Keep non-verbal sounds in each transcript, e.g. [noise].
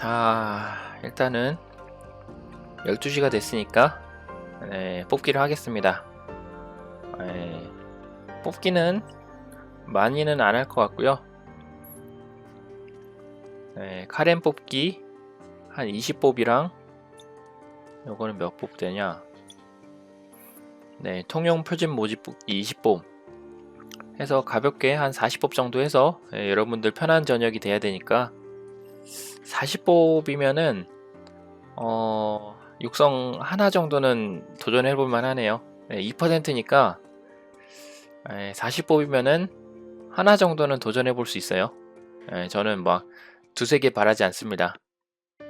자, 일단은 12시가 됐으니까 네, 뽑기를 하겠습니다. 네, 뽑기는 많이는 안 할 것 같고요. 네, 카렌 뽑기 한 20뽑이랑 요거는 몇 뽑 되냐? 네, 통용 표준 모집 뽑기 20뽑 해서 가볍게 한 40뽑 정도 해서 예, 여러분들 편한 저녁이 돼야 되니까 40뽑이면은 어 육성 하나 정도는 도전해 볼 만하네요. 네, 2%니까 40뽑이면은 하나 정도는 도전해 볼 수 있어요. 예, 저는 막 두세 개 바라지 않습니다.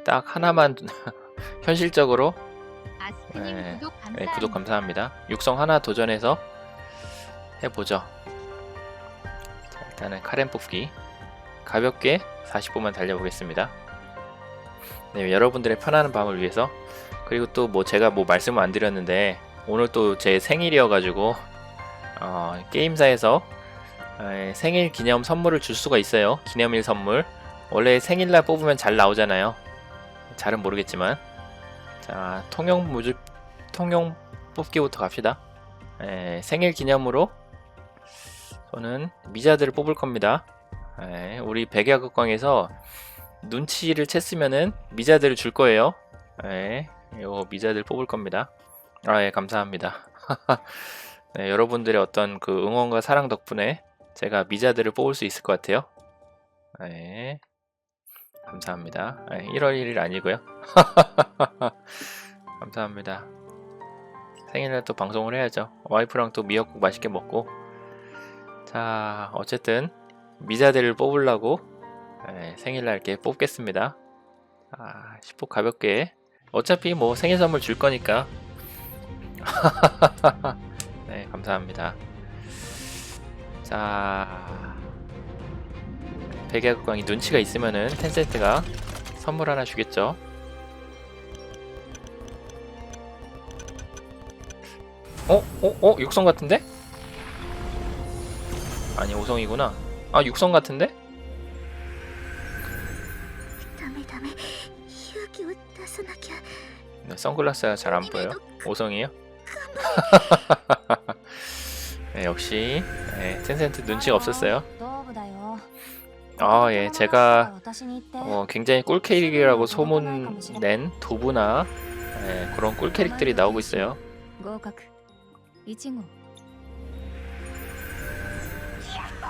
딱 하나만 [laughs] 현실적으로 아스크님 네, 구독 네, 감사합니다. 구독 감사합니다. 육성 하나 도전해서 해보죠. 자, 일단은 카렌 뽑기 가볍게 40분만 달려보겠습니다. 네, 여러분들의 편안한 밤을 위해서 그리고 또 뭐 제가 뭐 말씀을 안 드렸는데 오늘 또 제 생일이어가지고 어, 게임사에서 에, 생일 기념 선물을 줄 수가 있어요. 기념일 선물. 원래 생일날 뽑으면 잘 나오잖아요. 잘은 모르겠지만 자 통용 무집 통용 뽑기부터 갑시다. 에, 생일 기념으로 저는 미자들을 뽑을 겁니다. 에, 우리 백야극광에서 눈치를 챘으면은 미자들을 줄 거예요. 에, 요 미자들 뽑을 겁니다. 아, 예, 감사합니다. [laughs] 네, 여러분들의 어떤 그 응원과 사랑 덕분에 제가 미자들을 뽑을 수 있을 것 같아요. 네, 감사합니다. 네, 1월 1일 아니고요. [laughs] 감사합니다. 생일날 또 방송을 해야죠. 와이프랑 또 미역국 맛있게 먹고. 자, 어쨌든 미자들을 뽑으려고 네, 생일날 이렇게 뽑겠습니다. 아, 10호 가볍게. 어차피 뭐 생일 선물 줄 거니까. [laughs] 네, 감사합니다. 자, 백야극광이 눈치가 있으면은 텐센트가 선물 하나 주겠죠. 어? 어? 어? 육성 같은데? 아니 오성이구나. 아 육성 같은데? 선글라스가 잘 안 보여. 오성이요? [laughs] 네, 역시 네, 텐센트 눈치가 없었어요. 아, 예, 제가 어, 굉장히 꿀 캐릭이라고 소문낸 도부나 예, 그런 꿀 캐릭들이 나오고 있어요. 合格1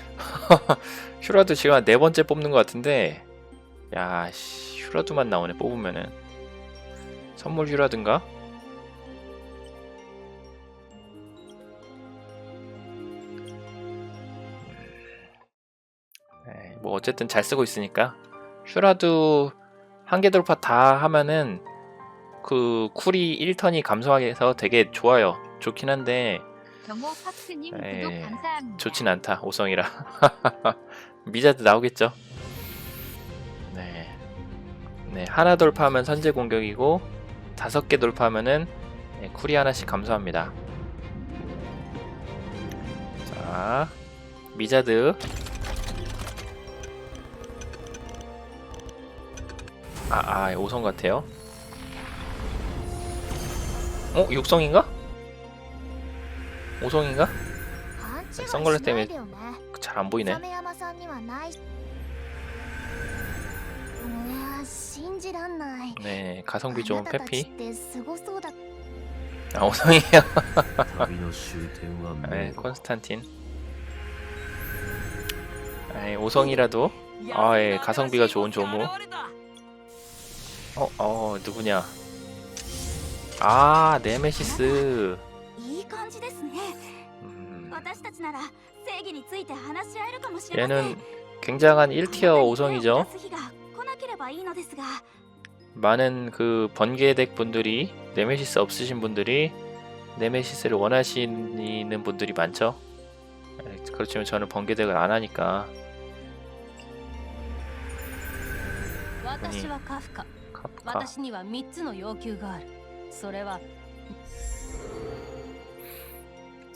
[laughs] 휴라두 지금 한 네 번째 뽑는 것 같은데, 야, 씨, 휴라두만 나오네 뽑으면은 선물 휴라든가? 에이, 뭐 어쨌든 잘 쓰고 있으니까 슈라두 한개 돌파 다 하면은 그 쿨이 1턴이 감소해서 되게 좋아요. 좋긴 한데 경호 팍스님 에이, 구독 감사합니다. 좋진 않다. 오성이라. [laughs] 미자드 나오겠죠. 네. 네, 하나 돌파하면 선제 공격이고 다섯 개 돌파하면은 네, 쿨이 하나씩 감소합니다. 자, 미자드. 아, 아, 오성 같아요. 어, 육성인가? 오성인가? 아니, 선글라스 때문에 잘 안 보이네. 네, 가성비 좋은 페피. 아, 오성이에요. [laughs] 네, 콘스탄틴. 아, 오성이라도 아, 예, 가성비가 좋은 조무. 어, 어, 누구냐? 아, 네메시스. いい感じですね 음, 私たちなら正義について話し合えるかもしれません 얘는 굉장한 1티어 오성이죠. 出す日が来なければいいのですが 많은 그 번개 덱 분들이 네메시스 없으신 분들이 네메시스를 원하시는 분들이 많죠. 예, 그렇지만 저는 번개 덱을 안 하니까 私はカフカ 카프카 私には3つの要求があるそれは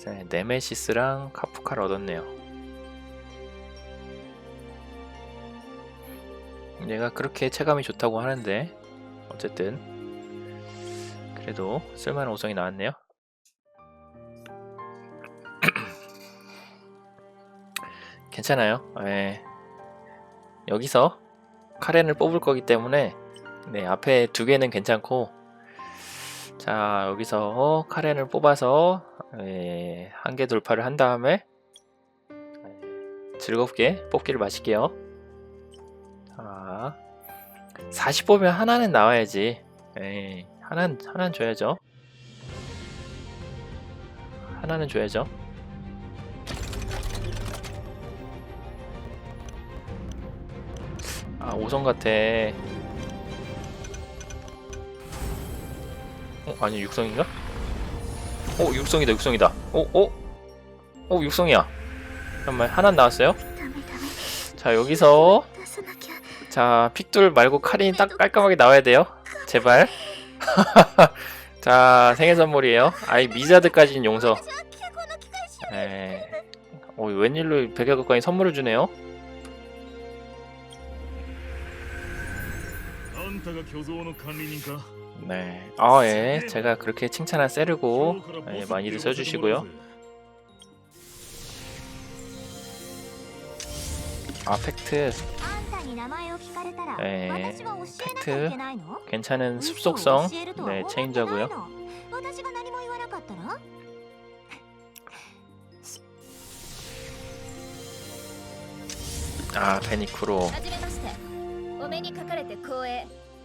네, 네메시스랑 카프카를 얻었네요. 얘가 그렇게 체감이 좋다고 하는데 어쨌든 그래도 쓸만한 우성이 나왔네요. [clears throat] 괜찮아요. 예. 여기서 카렌을 뽑을 거기 때문에 네, 앞에 두 개는 괜찮고 자 여기서 카렌을 뽑아서 예, 한개 돌파를 한 다음에 예, 즐겁게 뽑기를 마실게요. 자, 40 뽑으면 하나는 나와야지. 예, 하나는 하나는 줘야죠. 하나는 줘야죠. 아, 5성 같아. 어, 아니 6성인가? 어, 육성이다 육성이다. 어, 어? 어, 육성이야. 잠깐만 하나 나왔어요? 자 여기서 자 픽돌 말고 칼이 딱 깔끔하게 나와야 돼요. 제발. [laughs] 자 생일 선물이에요. 아이 미자드까지는 용서. 네. 어, 웬일로 100여 가까이 선물을 주네요? 네. 아, 예. 제가 그렇게 칭찬한 세르고 예, 많이들 써주시고요. 아, 팩트. 네, 팩트 괜찮은 습속성 네 체인저고요. 아 베니쿠로.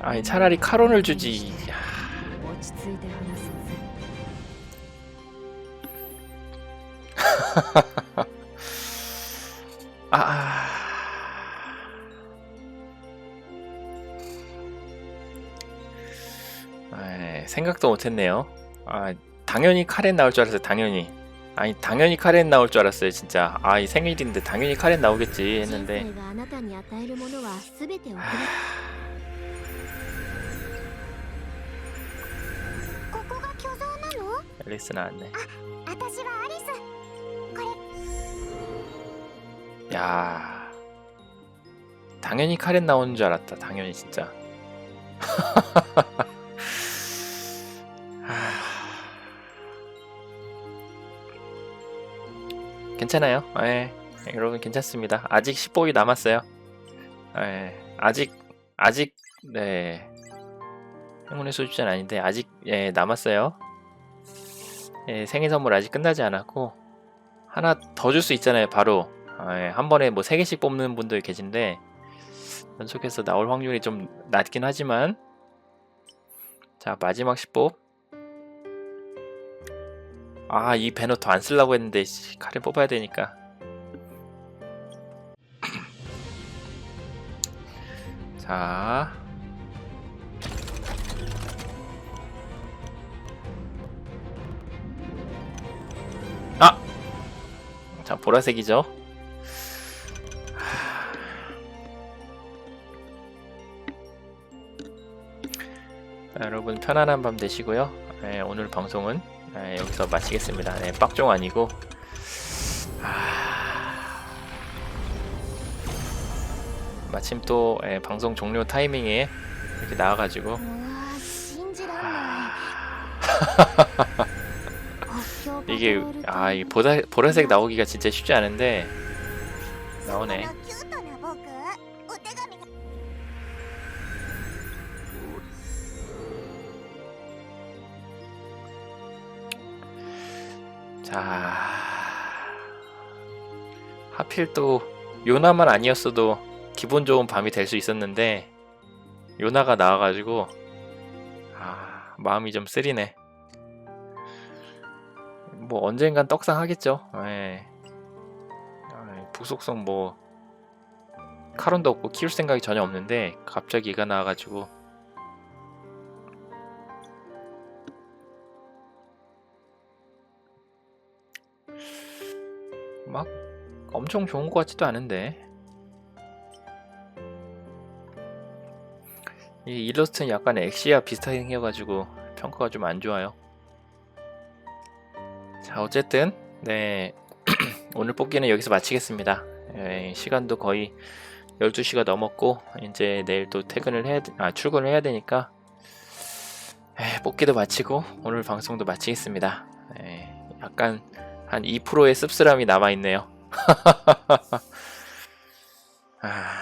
아니 차라리 카론을 주지. 야. [laughs] 아. 아, 아 네, 생각도 못했네요. 아, 당연히 카렌 나올 줄 알았어요. 당연히. 아니 당연히 카렌 나올 줄 알았어요 진짜. 아 이 생일인데 당연히 카렌 나오겠지 했는데. 아. 앨리스 나왔네. 아, 야. 당연히 카렌 나오는 줄 알았다 당연히 진짜. [laughs] 괜찮아요. 예. 여러분 괜찮습니다. 아직 10복이 남았어요. 예. 아직 아직 네. 행운의 소주잔 아닌데 아직 예, 남았어요. 예, 생일 선물 아직 끝나지 않았고 하나 더 줄 수 있잖아요. 바로 아, 예, 한 번에 뭐 세 개씩 뽑는 분들 계신데 연속해서 나올 확률이 좀 낮긴 하지만 자 마지막 10복 아이 배너 더안 쓰려고 했는데 씨, 칼을 뽑아야 되니까 [clears throat] 자 아! 자 보라색이죠 자, 여러분 편안한 밤 되시고요. 네, 오늘 방송은 네, 여기서 마치겠습니다. 네, 빡종 아니고. 아... 마침 또 예, 방송 종료 타이밍에 이렇게 나와가지고. 아. [laughs] 이게 아 보라, 보라색 나오기가 진짜 쉽지 않은데. 나오네. 자 하필 또 요나만 아니었어도 기분 좋은 밤이 될 수 있었는데 요나가 나와가지고 아 마음이 좀 쓰리네. 뭐 언젠간 떡상 하겠죠. 예. 아, 부속성 뭐 카론도 없고 키울 생각이 전혀 없는데 갑자기 얘가 나와가지고 막 엄청 좋은 것 같지도 않은데. 이 일러스트는 약간 엑시아 비슷하게 생겨가지고 평가가 좀 안 좋아요. 자 어쨌든 네. [clears throat] 오늘 뽑기는 여기서 마치겠습니다. 예, 시간도 거의 12시가 넘었고 이제 내일 또 퇴근을 해야 되- 아 출근을 해야 되니까 에, 뽑기도 마치고 오늘 방송도 마치겠습니다. 예, 약간 한 2%의 씁쓸함이 남아있네요. [laughs] 아,